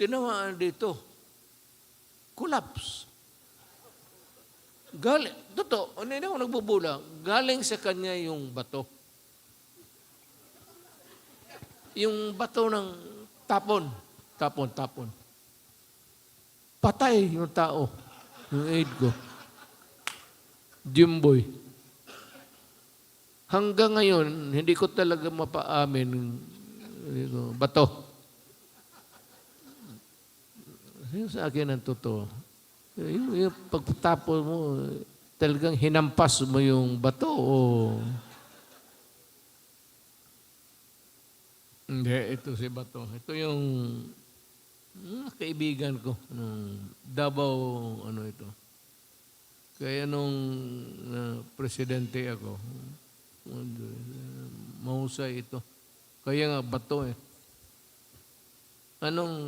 tinamaan dito. Collapse. Galing, totoo, hindi ako nagbubula. Galing sa kanya yung bato. Yung bato ng tapon. Tapon, tapon. Patay yung tao. Yung aid ko. Jimboy. Hanggang ngayon, hindi ko talaga mapaamin bato. Yung sa akin ang totoo. Yung, yung pagtapon mo, talagang hinampas mo yung bato o... Hindi, ito si Bato. Ito yung kaibigan ko nung Davao, ano ito. Kaya nung uh, presidente ako, mahusay ito. Kaya nga bato eh. Anong